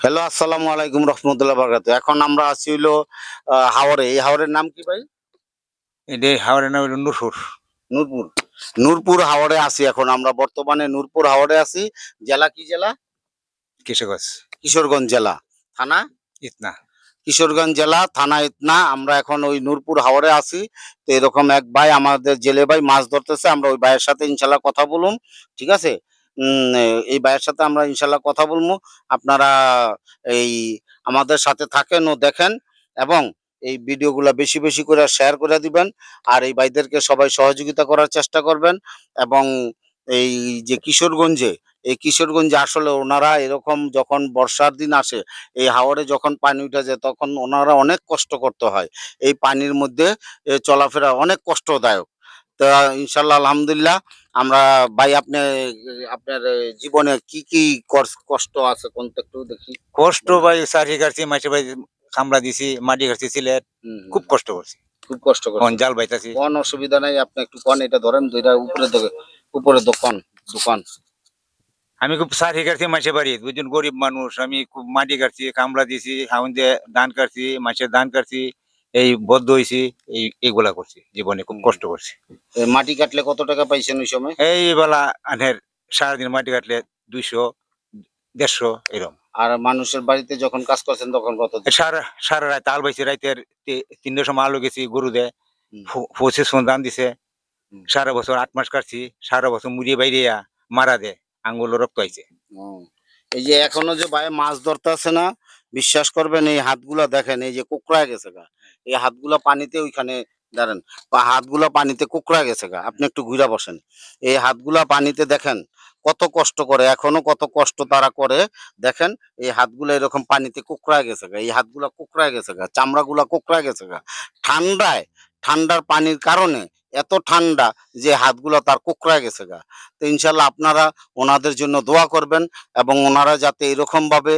Hello আসসালামু আলাইকুম রহমতুল্লাহ বরকাত এখন আমরা আছি হইল হাওড়ে এই হাওরের নাম কি ভাই? এটা হাওড়ে নাম হলো নুরপুর। নূরপুর। নূরপুর হাওরে আছি এখন। আমরা বর্তমানে নূরপুর হাওরে আছি। জেলা কি জেলা? কিশোরগঞ্জ। কিশোরগঞ্জ জেলা। থানা? ইতনা। কিশোরগঞ্জ জেলা থানা ইতনা। আমরা এখন ওই নূরপুর হাওরে আছি। তো এরকম এক ভাই আমাদের জেলে ভাই মাছ ধরতেছে। আমরা ওই ভাইয়ের সাথে ইনশাল্লাহ কথা বলুম। ঠিক আছে? এই ভাইয়ের সাথে আমরা ইনশাল্লাহ কথা বলব। আপনারা এই আমাদের সাথে থাকেন ও দেখেন এবং এই ভিডিওগুলো বেশি বেশি করে শেয়ার করে দিবেন আর এই ভাইদেরকে সবাই সহযোগিতা করার চেষ্টা করবেন এবং এই যে কিশোরগঞ্জে, এই কিশোরগঞ্জে আসলে ওনারা এরকম যখন বর্ষার দিন আসে, এই হাওরে যখন পানি উঠে যায় তখন ওনারা অনেক কষ্ট করতে হয়। এই পানির মধ্যে চলাফেরা অনেক কষ্টদায়ক। তা ইনশাল্লাহ আলহামদুলিল্লাহ আমরা ভাই আপনি আপনার জীবনে কি কি কষ্ট আছে কোনটা একটু দেখি। কষ্ট ভাই সারি কাটছি মাসে ভাই খামড়া দিছি মাটি কাটছি সিলেট। খুব কষ্ট করছি। খুব কষ্ট কোন জাল বাইতাছি। কোন অসুবিধা নাই আপনি একটু কোন এটা ধরেন দুইটা উপরে উপরে দোকান দোকান। আমি খুব সারি কাটছি মাসে বাড়ি। দুজন গরিব মানুষ আমি খুব মাটি কাটছি কামড়া দিছি হাউন দিয়ে ধান কাটছি মাসের ধান কাটছি এই বদ্ধ হয়েছি এই এগুলা করছি জীবনে খুব কষ্ট করছি। মাটি কাটলে কত টাকা পাইছেন ওই সময়? এই বেলা আনের সারাদিন মাটি কাটলে দুইশো দেড়শো এরকম আর মানুষের বাড়িতে যখন কাজ করছেন তখন কত সারা সারা রাত তাল বাইছি রাইতের তি- তিনটের সময় আলো গেছি গরু দে। পঁচিশ দাম দিছে। সারা বছর আট মাস কাটছি সারা বছর মুড়িয়ে বাইরে মারা দে আঙ্গুল রক্ত আইছে। ও, এই যে এখনও যে ভাই মাছ ধরতে আছে না বিশ্বাস করবেন এই হাতগুলা দেখেন এই যে কুকড়া গেছে গা। এই হাতগুলা পানিতে ওইখানে দাঁড়ান। বা হাতগুলা পানিতে কুকড়া গেছে গা। আপনি একটু ঘুরা বসেন। এই হাতগুলা পানিতে দেখেন কত কষ্ট করে, এখনও কত কষ্ট তারা করে। দেখেন এই হাতগুলা এরকম পানিতে কুকড়া গেছে গা। এই হাতগুলা কুকড়া গেছে গা। চামড়াগুলা কুকড়া গেছে গা। ঠান্ডায়, ঠান্ডার পানির কারণে এত ঠান্ডা যে হাতগুলা তার কুকড়া গেছে গা। তো ইনশাল্লাহ আপনারা ওনাদের জন্য দোয়া করবেন এবং ওনারা যাতে এরকম ভাবে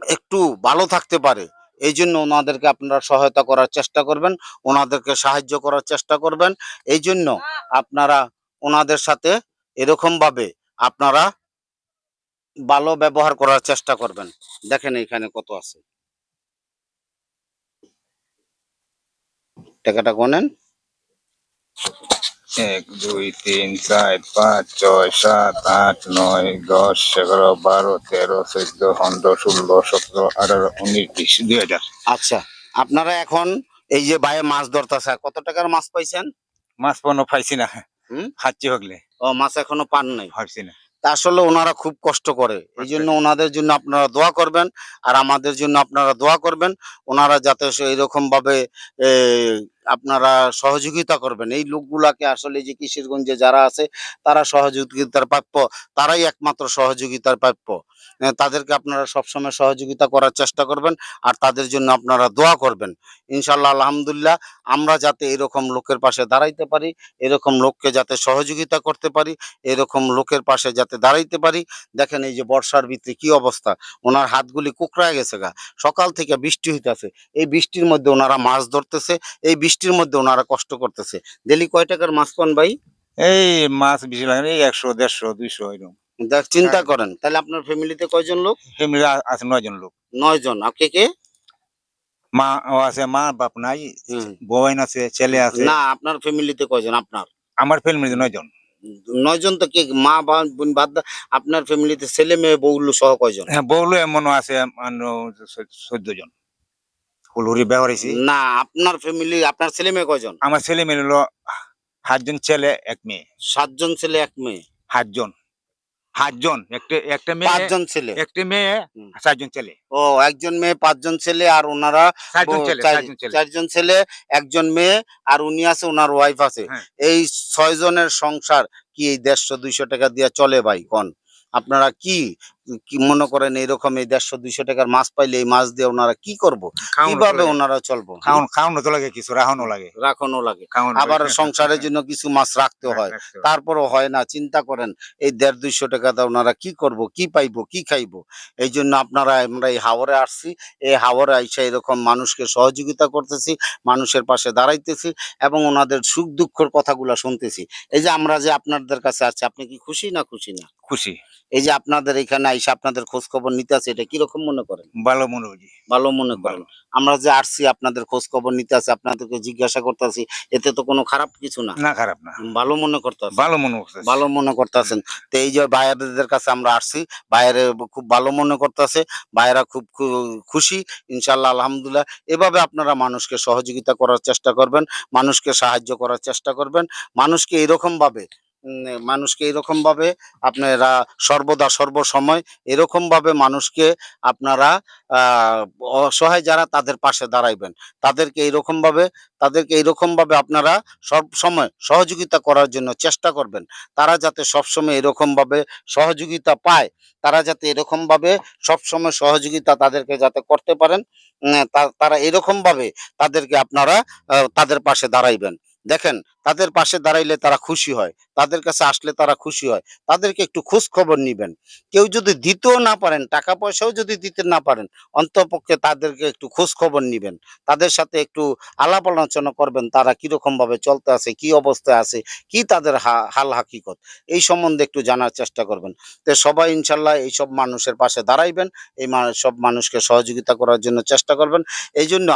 একটু ভালো থাকতে পারে। এই জন্য ওনাদেরকে আপনারা সহায়তা করার চেষ্টা করবেন, ওনাদেরকে সাহায্য করার চেষ্টা করবেন। এই জন্য আপনারা ওনাদের সাথে এরকমভাবে আপনারা ভালো ব্যবহার করার চেষ্টা করবেন। দেখেন এখানে কত আছে। টাকাটা গনেন। এক দুই তিন চার পাঁচ ছয় সাত আট নয় দশ এগারো বারো তেরো চোদ্দ পনেরো ষোলো সতেরো আঠারো উনিশ বিশ দুই হাজার। আচ্ছা আপনারা এখন এই যে ভাইয়ে মাছ ধরতেছে কত টাকার মাছ পাইছেন? মাছ পণ্য পাইছি না। হুম? খাচ্ছি হগলে। ও মাছ এখনও পান নাই? পারছি না। তা আসলে ওনারা খুব কষ্ট করে। এই জন্য ওনাদের জন্য আপনারা দোয়া করবেন আর আমাদের জন্য আপনারা দোয়া করবেন। ওনারা যাতে এইরকম ভাবে আপনারা সহযোগিতা করবেন। এই লোকগুলাকে আসলে যে কিশোরগঞ্জে যারা আছে, তারা সহযোগিতার প্রাপ্য, তারাই একমাত্র সহযোগিতার প্রাপ্য। তাদেরকে আপনারা সবসময় সহযোগিতা করার চেষ্টা করবেন আর তাদের জন্য আপনারা দোয়া করবেন। ইনশাল্লাহ আলহামদুলিল্লাহ, আমরা যাতে এরকম লোকের পাশে দাঁড়াইতে পারি, এরকম লোককে যাতে সহযোগিতা করতে পারি, এরকম লোকের পাশে যাতে দাঁড়াইতে পারি। দেখেন এই যে বর্ষার ভিতরে কি অবস্থা, ওনার হাতগুলি কুকড়ায় গেছে গা। সকাল থেকে বৃষ্টি হইতেছে, এই বৃষ্টির মধ্যে ওনারা মাছ ধরতেছে, এই বৃষ্টির মধ্যে ওনারা কষ্ট করতেছে। ডেলি কয় টাকার মাছ পান ভাই? এই মাছ বেশি লাগে এই একশো দেড়শো দুইশো এরকম। দেখ চিন্তা হ্যাঁ। করেন তাহলে আপনার ফ্যামিলিতে কয়জন লোক? ফ্যামিলি আছে নয় জন লোক। নয় জন আর কে কে? মা আছে মা বাপ নাই। বোন আছে ছেলে আছে। না আপনার ফ্যামিলিতে কয়জন? আপনার? আমার ফ্যামিলিতে নয় জন নয় জন তো কে মা বোন বাদ আপনার ফ্যামিলিতে ছেলে মেয়ে বউগুলো সহ কয়জন? হ্যাঁ বউলো এমনও আছে চোদ্দ জন। ফুলহুরি ব্যবহার হয়েছি। না আপনার ফ্যামিলি আপনার ছেলে মেয়ে কয়জন? আমার ছেলে মেয়ে হলো সাতজন ছেলে এক মেয়ে। সাতজন ছেলে এক মেয়ে? সাতজন। সাতজন। একটা একটা মেয়ে পাঁচজন ছেলে? একটা মেয়ে চারজন ছেলে। ও একজন মেয়ে পাঁচজন ছেলে আর ওনারা ছেলে চারজন ছেলে। একজন মেয়ে আর উনি আছে ওনার ওয়াইফ আছে। হ্যাঁ। এই ছয় জনের সংসার কি এই দেড়শো দুইশো টাকা দিয়ে চলে ভাই কোন? আপনারা কি কি মনে করেন এইরকম এই দেড়শো দুইশো টাকার মাছ পাইলে এই মাছ দিয়ে ওনারা কি করব? কীভাবে। ওনারা চলবো? খাওয়ানো খাওয়ানো তো লাগে কিছু রাখানো লাগে। রাখানো লাগে। আবার সংসারের জন্য কিছু মাছ রাখতে হয় রাখতে হয়। তারপরও হয় না চিন্তা করেন এই দেড় দুইশো টাকাতে ওনারা কি করব কি পাইবো কি খাইবো? এই জন্য আপনারা আমরা এই হাওরে আসছি। এই হাওরে আইসা এরকম মানুষকে সহযোগিতা করতেছি মানুষের পাশে দাঁড়াইতেছি এবং ওনাদের সুখ দুঃখের কথাগুলো শুনতেছি। এই যে আমরা যে আপনাদের কাছে আছি আপনি কি খুশি না খুশি না? খুশি। এই যে আপনাদের এখানে আইসা আপনাদের খোঁজ খবর নিতে আছে এটা কীরকম মনে করেন? ভালো মনে হচ্ছে ভালো মনে করেন। আমরা যে আসছি আপনাদের খোঁজ খবর নিতে আছে আপনাদেরকে জিজ্ঞাসা করতেছি এতে তো কোনো খারাপ কিছু না। না খারাপ না। ভালো মনে করতে ভালো মনে হচ্ছে ভালো মনে করতেছেন তো এই যে ভাইয়াদের কাছে আমরা আসছি ভাইয়েরা খুব ভালো মনে করতেছে ভাইয়েরা খুব খুশি ইনশাল্লাহ আলহামদুলিল্লাহ। এভাবে আপনারা মানুষকে সহযোগিতা করার চেষ্টা করবেন মানুষকে সাহায্য করার চেষ্টা করবেন মানুষকে এরকম ভাবে উম, মানুষকে এরকমভাবে আপনারা সর্বদা সর্বসময় এরকমভাবে মানুষকে আপনারা অসহায় যারা তাদের পাশে দাঁড়াইবেন। তাদেরকে এইরকম ভাবে তাদেরকে এইরকম ভাবে আপনারা সব সময় সহযোগিতা করার জন্য চেষ্টা করবেন। তারা যাতে সবসময় এরকমভাবে সহযোগিতা পায়, তারা যাতে এরকমভাবে সবসময় সহযোগিতা তাদেরকে যাতে করতে পারেন তারা এরকমভাবে তাদেরকে আপনারা তাদের পাশে দাঁড়াইবেন। দেখেন, তাদের পাশে দাঁড়াইলে তারা খুশি হয়, তাদের কাছে আসলে তারা খুশি হয়, তাদেরকে একটু খোঁজ খবর নিবেন। কেউ যদি দিতেও না পারেন টাকা পয়সাও যদি দিতে না পারেন, অন্তপক্ষে তাদেরকে একটু খোঁজ খবর নিবেন। তাদের সাথে একটু আলাপ আলোচনা করবেন, তারা কীরকম ভাবে চলতে আছে, কি অবস্থায় আছে, কি তাদের হাল হাকিকত, এই সম্বন্ধে একটু জানার চেষ্টা করবেন। তো সবাই ইনশাল্লাহ এইসব মানুষের পাশে দাঁড়াইবেন, এই সব মানুষকে সহযোগিতা করার জন্য চেষ্টা করবেন। এই জন্য